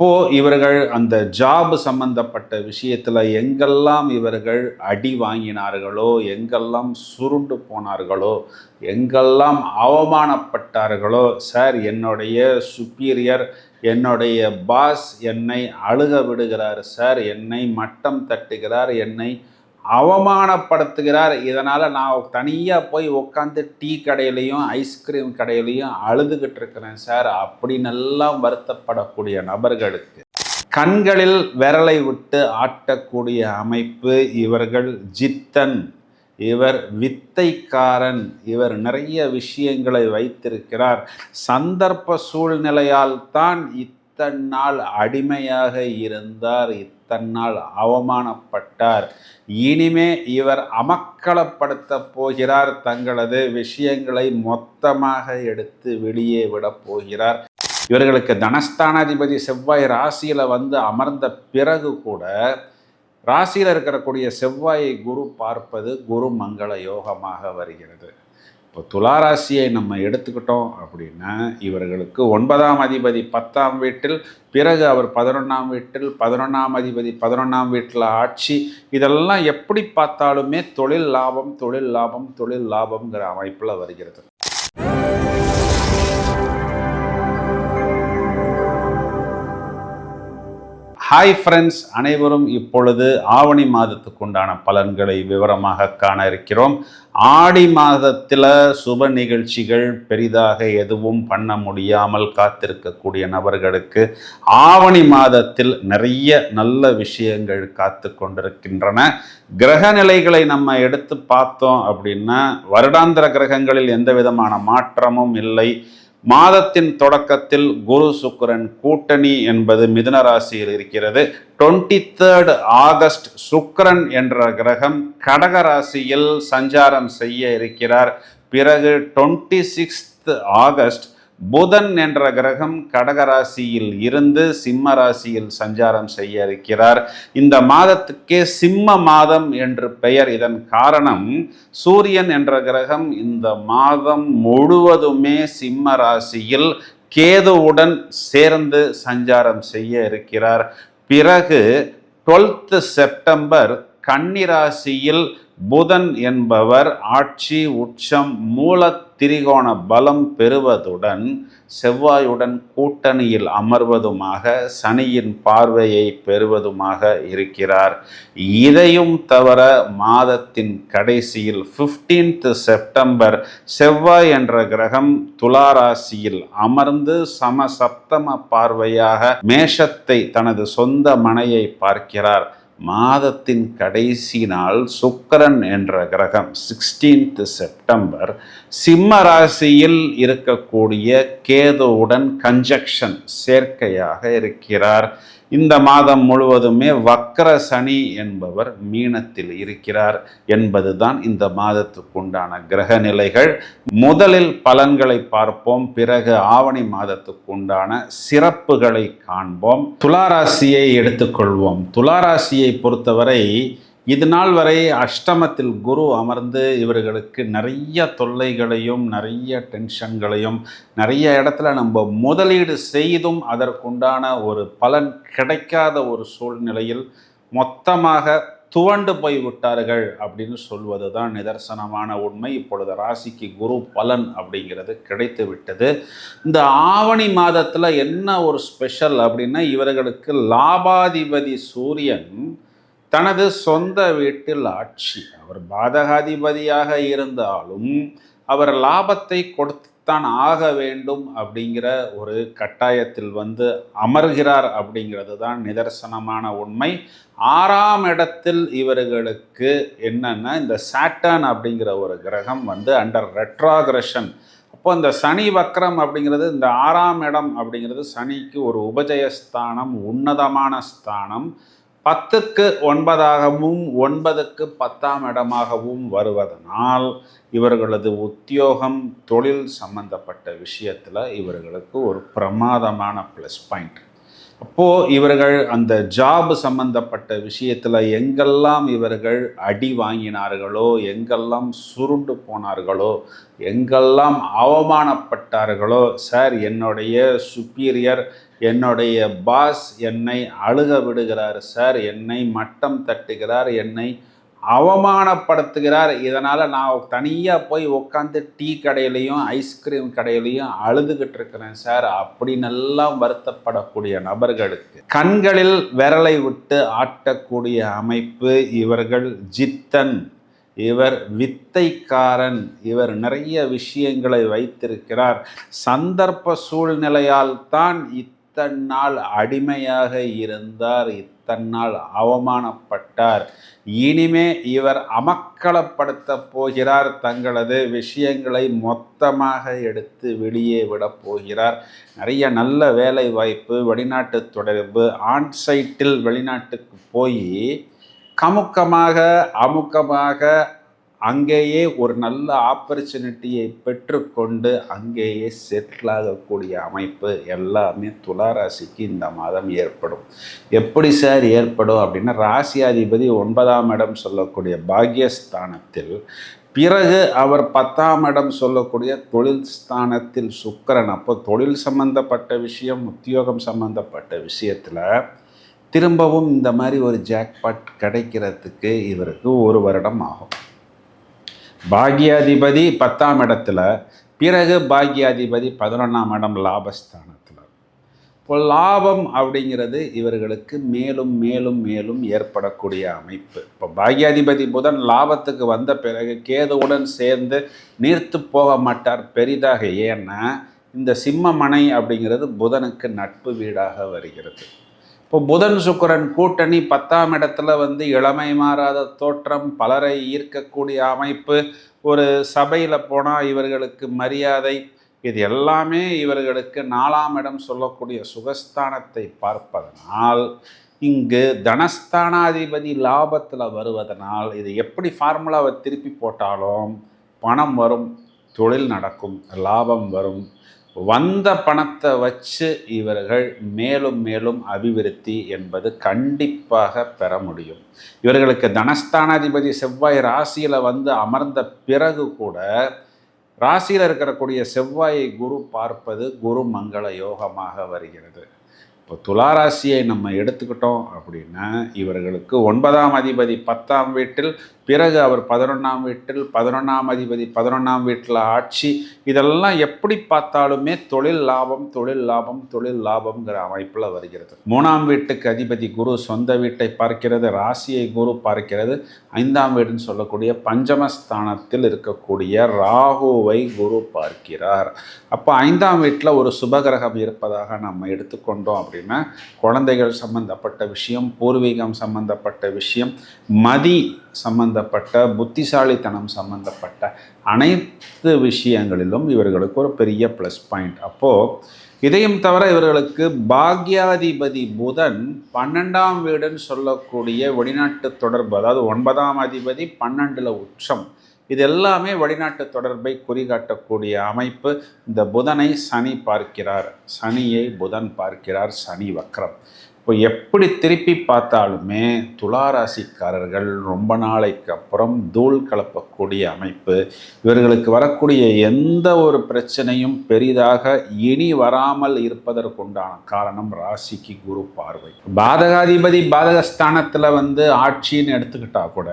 அப்போது இவர்கள் அந்த ஜாப் சம்பந்தப்பட்ட விஷயத்தில் எங்கெல்லாம் இவர்கள் அடி வாங்கினார்களோ எங்கெல்லாம் சுருண்டு போனார்களோ எங்கெல்லாம் அவமானப்பட்டார்களோ சார் என்னுடைய சுப்பீரியர் என்னுடைய பாஸ் என்னை அழுக விடுகிறார். சார் என்னை மட்டம் தட்டுகிறார். என்னை அவமானப்படுத்துகிறார். இதனால் நான் தனியாக போய் உட்காந்து டீ கடையிலையும் ஐஸ்கிரீம் கடையிலையும் அழுதுகிட்டு இருக்கிறேன் சார். அப்படின்னு வருத்தப்படக்கூடிய நபர்களுக்கு. கண்களில் விரலை விட்டு ஆட்டக்கூடிய அமைப்பு இவர்கள் ஜித்தன். இவர் வித்தைக்காரன். இவர் நிறைய விஷயங்களை வைத்திருக்கிறார். சந்தர்ப்ப சூழ்நிலையால் தான் இத்தன்னால் நாள் அடிமையாக இருந்தார் இத்தனை நாள் அவமானப்பட்டார். இனிமே இவர் அமக்களப்படுத்த போகிறார் தங்களது விஷயங்களை மொத்தமாக எடுத்து வெளியே விடப் போகிறார். இவர்களுக்கு தனஸ்தானாதிபதி செவ்வாய் ராசியில் வந்து அமர்ந்த பிறகு கூட ராசியில் இருக்கக்கூடிய செவ்வாயை குரு பார்ப்பது குரு மங்கள யோகமாக வருகிறது. இப்போ துளாராசியை நம்ம எடுத்துக்கிட்டோம் அப்படின்னா இவர்களுக்கு ஒன்பதாம் அதிபதி பத்தாம் வீட்டில் பிறகு அவர் பதினொன்றாம் வீட்டில் பதினொன்றாம் அதிபதி பதினொன்றாம் வீட்டில் ஆட்சி இதெல்லாம் எப்படி பார்த்தாலுமே தொழில் லாபம் தொழில் லாபம் தொழில் லாபம்ங்கிற அமைப்பில் வருகிறது. ஹாய் ஃப்ரெண்ட்ஸ் அனைவரும் இப்பொழுது ஆவணி மாதத்துக்கு உண்டான பலன்களை விவரமாக காண இருக்கிறோம். ஆடி மாதத்தில் சுப நிகழ்ச்சிகள் பெரிதாக எதுவும் பண்ண முடியாமல் காத்திருக்கக்கூடிய நபர்களுக்கு ஆவணி மாதத்தில் நிறைய நல்ல விஷயங்கள் காத்து கொண்டிருக்கின்றன. கிரக நிலைகளை நம்ம எடுத்து பார்த்தோம் அப்படின்னா வருடாந்திர கிரகங்களில் எந்த விதமான மாற்றமும் இல்லை. மாதத்தின் தொடக்கத்தில் குரு சுக்கரன் கூட்டணி என்பது மிதுன ராசியில் இருக்கிறது. டுவெண்ட்டி தேர்ட் ஆகஸ்ட் சுக்கரன் என்ற கிரகம் கடக ராசியில் சஞ்சாரம் செய்ய இருக்கிறார். பிறகு டுவெண்ட்டி சிக்ஸ்த் ஆகஸ்ட் புதன் என்ற கிரகம் கடகராசியில் இருந்து சிம்ம ராசியில் சஞ்சாரம் செய்ய இருக்கிறார். இந்த மாதத்துக்கே சிம்ம மாதம் என்று பெயர். இதன் காரணம் சூரியன் என்ற கிரகம் இந்த மாதம் முழுவதுமே சிம்ம ராசியில் கேதுவுடன் சேர்ந்து சஞ்சாரம் செய்ய இருக்கிறார். பிறகு டுவெல்த் செப்டம்பர் கன்னிராசியில் புதன் என்பவர் ஆட்சி உச்சம் மூல திரிகோண பலம் பெறுவதுடன் செவ்வாயுடன் கூட்டணியில் அமர்வதுமாக சனியின் பார்வையை பெறுவதுமாக இருக்கிறார். இதையும் தவிர மாதத்தின் கடைசியில் ஃபிஃப்டீன்த் செப்டம்பர் செவ்வாய் என்ற கிரகம் துளாராசியில் அமர்ந்து சமசப்தம பார்வையாக மேஷத்தை தனது சொந்த மனையை பார்க்கிறார். மாதத்தின் கடைசி நாள் சுக்கரன் என்ற கிரகம் சிக்ஸ்டீன்த் செப்டம்பர் சிம்ம ராசியில் இருக்கக்கூடிய கேதுவுடன் கன்ஜக்ஷன் சேர்க்கையாக இருக்கிறார். இந்த மாதம் முழுவதுமே வக்கர சனி என்பவர் மீனத்தில் இருக்கிறார் என்பதுதான் இந்த மாதத்துக்குண்டான கிரக நிலைகள். முதலில் பலன்களை பார்ப்போம் பிறகு ஆவணி மாதத்துக்குண்டான சிறப்புகளை காண்போம். துளாராசியை எடுத்துக்கொள்வோம். துளாராசியை பொறுத்தவரை இது நாள் வரை அஷ்டமத்தில் குரு அமர்ந்து இவர்களுக்கு நிறைய தொல்லைகளையும் நிறைய டென்ஷன்களையும் நிறைய இடத்துல நம்ம முதலீடு செய்தும் அதற்குண்டான ஒரு பலன் கிடைக்காத ஒரு சூழ்நிலையில் மொத்தமாக துவண்டு போய் விட்டார்கள் அப்படின்னு சொல்வது தான் நிதர்சனமான உண்மை. இப்பொழுது ராசிக்கு குரு பலன் அப்படிங்கிறது கிடைத்து விட்டது. இந்த ஆவணி மாதத்தில் என்ன ஒரு ஸ்பெஷல் அப்படின்னா இவர்களுக்கு லாபாதிபதி சூரியன் தனது சொந்த வீட்டில் ஆட்சி. அவர் பாதகாதிபதியாக இருந்தாலும் அவர் லாபத்தை கொடுத்துத்தான் ஆக வேண்டும் அப்படிங்கிற ஒரு கட்டாயத்தில் வந்து அமர்கிறார் அப்படிங்கிறது தான் நிதர்சனமான உண்மை. ஆறாம் இடத்தில் இவர்களுக்கு என்னென்னா இந்த சாட்டர்ன் அப்படிங்கிற ஒரு கிரகம் வந்து அண்டர் ரெட்ராகிரஷன் அப்போ இந்த சனி வக்ரம் அப்படிங்கிறது இந்த ஆறாம் இடம் அப்படிங்கிறது சனிக்கு ஒரு உபஜயஸ்தானம் உன்னதமான ஸ்தானம். பத்துக்கு ஒன்பதாகவும் ஒன்பதுக்கு பத்தாம் இடமாகவும் வருவதனால் இவர்களது உத்தியோகம் தொழில் சம்பந்தப்பட்ட விஷயத்தில் இவர்களுக்கு ஒரு பிரமாதமான ப்ளஸ் பாயிண்ட் அப்போது இவர்கள் அந்த ஜாப் சம்பந்தப்பட்ட விஷயத்தில் எங்கெல்லாம் இவர்கள் அடி வாங்கினார்களோ எங்கெல்லாம் சுருண்டு போனார்களோ எங்கெல்லாம் அவமானப்பட்டார்களோ சார் என்னுடைய சுப்பீரியர் என்னுடைய பாஸ் என்னை அழுக விடுகிறார் சார். என்னை மட்டம் தட்டுகிறார் என்னை அவமானப்படுத்துகிறார். இதனால் நான் தனியாக போய் உட்காந்து டீ கடையிலையும் ஐஸ்கிரீம் கடையிலையும் அழுதுகிட்டு இருக்கிறேன் சார். அப்படின்னெல்லாம் வருத்தப்படக்கூடிய நபர்களுக்கு கண்களில் விரலை விட்டு ஆட்டக்கூடிய அமைப்பு இவர்கள் ஜித்தன். இவர் வித்தைக்காரன். இவர் நிறைய விஷயங்களை வைத்திருக்கிறார். சந்தர்ப்ப சூழ்நிலையால் தான் நாள் அடிமையாக இருந்தார் இத்தனை நாள் அவமானப்பட்டார். இனிமே இவர் அமக்களப்படுத்த போகிறார். தங்களது விஷயங்களை மொத்தமாக எடுத்து வெளியே விடப் போகிறார். நிறைய நல்ல வேலை வாய்ப்பு வெளிநாட்டு தொடர்பு ஆன்சைட்டில் வெளிநாட்டுக்கு போய் கமுக்கமாக அமுக்கமாக அங்கேயே ஒரு நல்ல ஆப்பர்ச்சுனிட்டியை பெற்றுக்கொண்டு அங்கேயே செட்டில் ஆகக்கூடிய அமைப்பு எல்லாமே துளாராசிக்கு இந்த மாதம் ஏற்படும். எப்படி சார் ஏற்படும் அப்படின்னா ராசியாதிபதி ஒன்பதாம் இடம் சொல்லக்கூடிய பாக்யஸ்தானத்தில் பிறகு அவர் பத்தாம் இடம் சொல்லக்கூடிய தொழில் ஸ்தானத்தில் சுக்கரன். அப்போ தொழில் சம்பந்தப்பட்ட விஷயம் உத்தியோகம் சம்பந்தப்பட்ட விஷயத்தில் திரும்பவும் இந்த மாதிரி ஒரு ஜாக்பாட் கிடைக்கிறதுக்கு இவருக்கு ஒரு வருடம் ஆகும். பாக்யாதிபதி பத்தாம் இடத்துல பிறகு பாக்யாதிபதி பதினொன்றாம் இடம் லாபஸ்தானத்தில். இப்போ லாபம் அப்படிங்கிறது இவர்களுக்கு மேலும் மேலும் மேலும் ஏற்படக்கூடிய அமைப்பு. இப்போ பாக்யாதிபதி புதன் லாபத்துக்கு வந்த பிறகு கேதுவுடன் சேர்ந்து நீர்த்து போக மாட்டார் பெரிதாக. ஏன்னா இந்த சிம்ம மனை அப்படிங்கிறது புதனுக்கு நட்பு வீடாக வருகிறது. இப்போ புதன் சுக்கரன் கூட்டணி பத்தாம் இடத்துல வந்து இளமை மாறாத தோற்றம் பலரை ஈர்க்கக்கூடிய அமைப்பு ஒரு சபையில் போனால் இவர்களுக்கு மரியாதை இது எல்லாமே இவர்களுக்கு நாலாம் இடம் சொல்லக்கூடிய சுகஸ்தானத்தை பார்ப்பதனால் இங்கு தனஸ்தானாதிபதி லாபத்தில் வருவதனால் இது எப்படி ஃபார்முலாவை திருப்பி போட்டாலும் பணம் வரும் தொழில் நடக்கும் லாபம் வரும். வந்த பணத்தை வச்சு இவர்கள் மேலும் மேலும் அபிவிருத்தி என்பது கண்டிப்பாக பெற முடியும். இவர்களுக்கு தனஸ்தானாதிபதி செவ்வாய் ராசியில் வந்து அமர்ந்த பிறகு கூட ராசியில் இருக்கக்கூடிய செவ்வாயை குரு பார்ப்பது குரு மங்கள யோகமாக வருகிறது. இப்போ துளாராசியை நம்ம எடுத்துக்கிட்டோம் அப்படின்னா இவர்களுக்கு ஒன்பதாம் அதிபதி பத்தாம் வீட்டில் பிறகு அவர் பதினொன்றாம் வீட்டில் பதினொன்றாம் அதிபதி பதினொன்றாம் வீட்டில் ஆட்சி இதெல்லாம் எப்படி பார்த்தாலுமே தொழில் லாபம் தொழில் லாபம் தொழில் லாபம்ங்கிற அமைப்பில் வருகிறது. மூணாம் வீட்டுக்கு அதிபதி குரு சொந்த வீட்டை பார்க்கிறது ராசியை குரு பார்க்கிறது. ஐந்தாம் வீடுன்னு சொல்லக்கூடிய பஞ்சமஸ்தானத்தில் இருக்கக்கூடிய ராகுவை குரு பார்க்கிறார். அப்போ ஐந்தாம் வீட்டில் ஒரு சுபகிரகம் இருப்பதாக நம்ம எடுத்துக்கொண்டோம் அப்படின்னா குழந்தைகள் சம்பந்தப்பட்ட விஷயம் பூர்வீகம் சம்பந்தப்பட்ட விஷயம் மதி சம்பந்தப்பட்ட புத்திசாலித்தனம் சம்பந்தப்பட்ட அனைத்து விஷயங்களிலும் இவர்களுக்கு ஒரு பெரிய ப்ளஸ் பாயிண்ட் அப்போது இதையும் தவிர இவர்களுக்கு பாக்யாதிபதி புதன் பன்னெண்டாம் வீடுன்னு சொல்லக்கூடிய வெளிநாட்டு தொடர்பு அதாவது ஒன்பதாம் அதிபதி பன்னெண்டில் உச்சம். இது எல்லாமே வெளிநாட்டு தொடர்பை குறிகாட்டக்கூடிய அமைப்பு. இந்த புதனை சனி பார்க்கிறார். சனியை புதன் பார்க்கிறார். சனி வக்ரம். இப்போ எப்படி திருப்பி பார்த்தாலுமே துளாராசிக்காரர்கள் ரொம்ப நாளைக்கு அப்புறம் தூள் கலப்பக்கூடிய அமைப்பு. இவர்களுக்கு வரக்கூடிய எந்த ஒரு பிரச்சனையும் பெரிதாக இனி வராமல் இருப்பதற்குண்டான காரணம் ராசிக்கு குரு பார்வை. பாதகாதிபதி பாதகஸ்தானத்தில் வந்து ஆட்சின்னு எடுத்துக்கிட்டால் கூட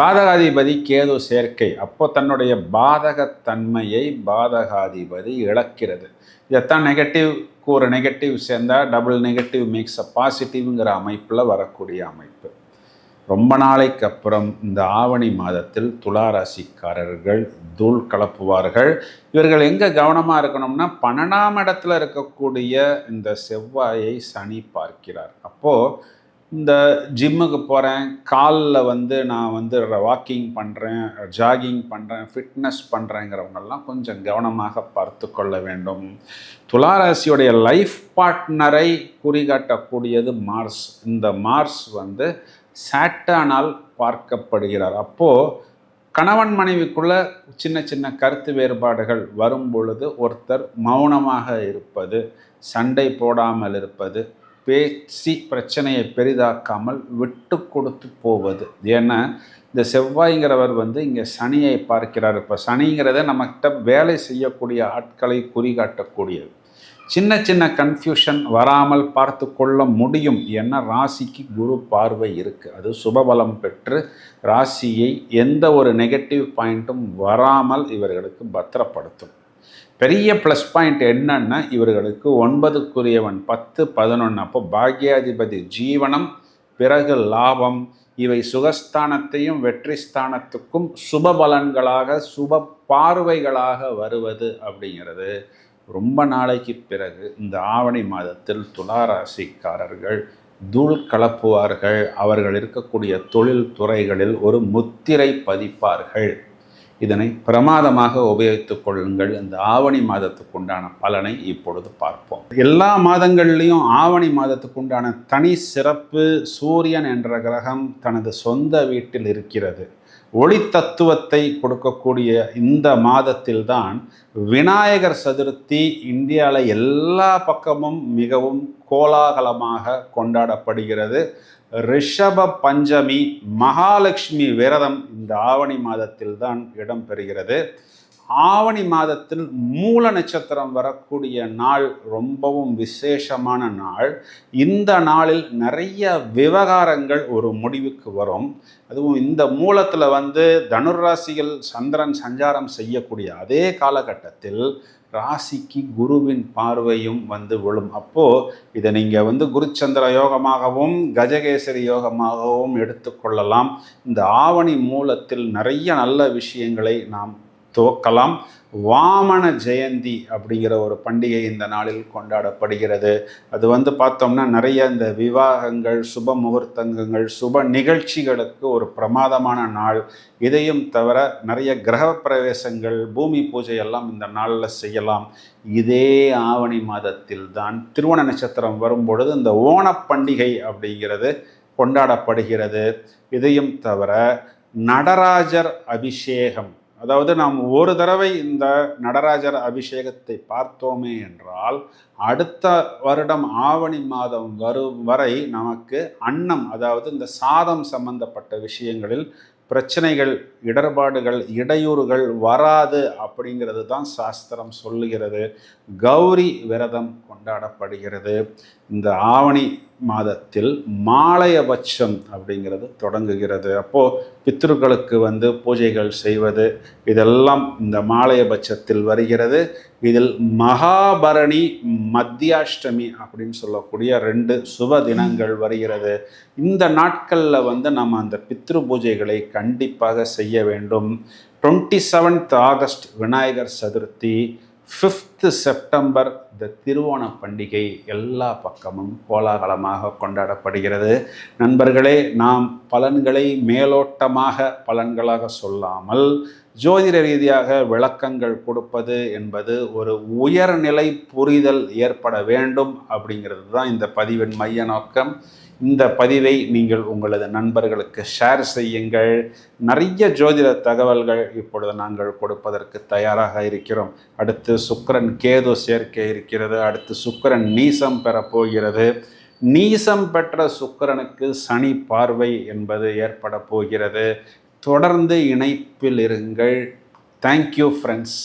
பாதகாதிபதி கேது சேர்க்கை. அப்போ தன்னுடைய பாதகத்தன்மையை பாதகாதிபதி இழக்கிறது. இதைத்தான் நெகட்டிவ் ஒரு நெகட்டிவ் சேர்ந்தால் டபுள் நெகட்டிவ் மேக்ஸ் அ பாசிட்டிவ்ங்கிற அமைப்பில் வரக்கூடிய அமைப்பு. ரொம்ப நாளைக்கு அப்புறம் இந்த ஆவணி மாதத்தில் துளாராசிக்காரர்கள் தூள் கலப்புவார்கள். இவர்கள் எங்கே கவனமாக இருக்கணும்னா பன்னெண்டாம் இடத்துல இருக்கக்கூடிய இந்த செவ்வாயை சனி பார்க்கிறார். அப்போது இந்த ஜிம்முக்கு போகிறேன் காலில் வந்து நான் வந்து வாக்கிங் பண்ணுறேன் ஜாகிங் பண்ணுறேன் ஃபிட்னஸ் பண்ணுறேங்கிறவங்கெல்லாம் கொஞ்சம் கவனமாக பார்த்து கொள்ள வேண்டும். துளாராசியுடைய லைஃப் பார்ட்னரை குறிகாட்டக்கூடியது மார்ஸ் இந்த மார்ஸ் வந்து சாட்டானால் பார்க்கப்படுகிறார். அப்போது கணவன் மனைவிக்குள்ள சின்ன சின்ன கருத்து வேறுபாடுகள் வரும் பொழுது ஒருத்தர் மௌனமாக இருப்பது சண்டை போடாமல் இருப்பது பேசி பிரச்சனையை பெரிதாக்காமல் விட்டு கொடுத்து போவது. ஏன்னா இந்த செவ்வாய்ங்கிறவர் வந்து இங்கே சனியை பார்க்கிறார். இப்போ சனிங்கிறத நம்மக்கிட்ட வேலை செய்யக்கூடிய ஆட்களை குறிகாட்டக்கூடியது. சின்ன சின்ன கன்ஃபியூஷன் வராமல் பார்த்து கொள்ள முடியும். ஏன்னா ராசிக்கு குரு பார்வை இருக்குது அது சுபபலம் பெற்று ராசியை எந்த ஒரு நெகட்டிவ் பாயிண்ட்டும் வராமல் இவர்களுக்கு பத்திரப்படுத்தும். பெரிய ப்ளஸ் பாயிண்ட் என்னன்னா இவர்களுக்கு ஒன்பதுக்குரியவன் பத்து பதினொன்று அப்போ பாக்யாதிபதி ஜீவனம் பிறகு லாபம். இவை சுகஸ்தானத்தையும் வெற்றி ஸ்தானத்துக்கும் சுப பலன்களாக சுப பார்வைகளாக வருவது அப்படிங்கிறது. ரொம்ப நாளைக்கு பிறகு இந்த ஆவணி மாதத்தில் துளாராசிக்காரர்கள் தூள் கலப்புவார்கள். அவர்கள் இருக்கக்கூடிய தொழில் துறைகளில் ஒரு முத்திரை பதிப்பார்கள். இதனை பிரமாதமாக உபயோகித்துக் கொள்ளுங்கள் இந்த ஆவணி மாதத்துக்கு உண்டான பலனை இப்பொழுது பார்ப்போம். எல்லா மாதங்கள்லேயும் ஆவணி மாதத்துக்கு உண்டான தனி சிறப்பு சூரியன் என்ற கிரகம் தனது சொந்த வீட்டில் இருக்கிறது. ஒளி தத்துவத்தை கொடுக்கக்கூடிய இந்த மாதத்தில்தான் விநாயகர் சதுர்த்தி இந்தியாவில் எல்லா பக்கமும் மிகவும் கோலாகலமாக கொண்டாடப்படுகிறது. ரிஷப பஞ்சமி மகாலட்சுமி விரதம் இந்த ஆவணி மாதத்தில்தான் இடம்பெறுகிறது. ஆவணி மாதத்தில் மூல நட்சத்திரம் வரக்கூடிய நாள் ரொம்பவும் விசேஷமான நாள். இந்த நாளில் நிறைய விவகாரங்கள் ஒரு முடிவுக்கு வரும். அதுவும் இந்த மூலத்தில் வந்து தனுராசிகள் சந்திரன் சஞ்சாரம் செய்யக்கூடிய அதே காலகட்டத்தில் ராசிக்கு குருவின் பார்வையும் வந்து விழும். அப்போது இதை நீங்கள் வந்து குருச்சந்திர யோகமாகவும் கஜகேசரி யோகமாகவும் எடுத்துக்கொள்ளலாம் இந்த ஆவணி மூலத்தில் நிறைய நல்ல விஷயங்களை நாம் துவக்கலாம் வாமன ஜெயந்தி அப்படிங்கிற ஒரு பண்டிகை இந்த நாளில் கொண்டாடப்படுகிறது. அது வந்து பார்த்தோம்னா நிறைய இந்த விவாகங்கள் சுப முகூர்த்தங்கள் சுப நிகழ்ச்சிகளுக்கு ஒரு பிரமாதமான நாள். இதையும் தவிர நிறைய கிரக பிரவேசங்கள் பூமி பூஜை எல்லாம் இந்த நாளில் செய்யலாம். இதே ஆவணி மாதத்தில் தான் திருவண நட்சத்திரம் வரும்பொழுது இந்த ஓணப்பண்டிகை அப்படிங்கிறது கொண்டாடப்படுகிறது. இதையும் தவிர நடராஜர் அபிஷேகம் அதாவது நாம் ஒரு தடவை இந்த நடராஜர் அபிஷேகத்தை பார்த்தோமே என்றால் அடுத்த வருடம் ஆவணி மாதம் வரும் வரை நமக்கு அன்னம் அதாவது இந்த சாதம் சம்பந்தப்பட்ட விஷயங்களில் பிரச்சனைகள் இடர்பாடுகள் இடையூறுகள் வராது அப்படிங்கிறது தான் சாஸ்திரம் சொல்லுகிறது. கௌரி விரதம் கொண்டாடப்படுகிறது. இந்த ஆவணி மாதத்தில் மாலையபட்சம் அப்படிங்கிறது தொடங்குகிறது. அப்போது பித்ருக்களுக்கு வந்து பூஜைகள் செய்வது இதெல்லாம் இந்த மாலையபட்சத்தில் வருகிறது. இதில் மகாபரணி மத்தியாஷ்டமி அப்படின்னு சொல்லக்கூடிய ரெண்டு சுப தினங்கள் வருகிறது. இந்த நாட்களில் வந்து நம்ம அந்த பித்ரு பூஜைகளை கண்டிப்பாக செய்ய வேண்டும். Twenty seventh August Vinayaka Chaturthi fifth September இந்த திருவோண பண்டிகை எல்லா பக்கமும் கோலாகலமாக கொண்டாடப்படுகிறது. நண்பர்களே நாம் பலன்களை மேலோட்டமாக பலன்களாக சொல்லாமல் ஜோதிட ரீதியாக விளக்கங்கள் கொடுப்பது என்பது ஒரு உயர்நிலை புரிதல் ஏற்பட வேண்டும் அப்படிங்கிறது தான் இந்த பதிவின் மைய நோக்கம். இந்த பதிவை நீங்கள் உங்களது நண்பர்களுக்கு ஷேர் செய்யுங்கள். நிறைய ஜோதிட தகவல்கள் இப்பொழுது நாங்கள் கொடுப்பதற்கு தயாராக இருக்கிறோம். அடுத்து சுக்கரன் கேது சேர்க்கை இருக்கிறது. அடுத்து சுக்கரன் நீசம் பெறப்போகிறது நீசம் பெற்ற சுக்கரனுக்கு சனி பார்வை என்பது ஏற்பட போகிறது. தொடர்ந்து இணைப்பில் இருங்கள். Thank you friends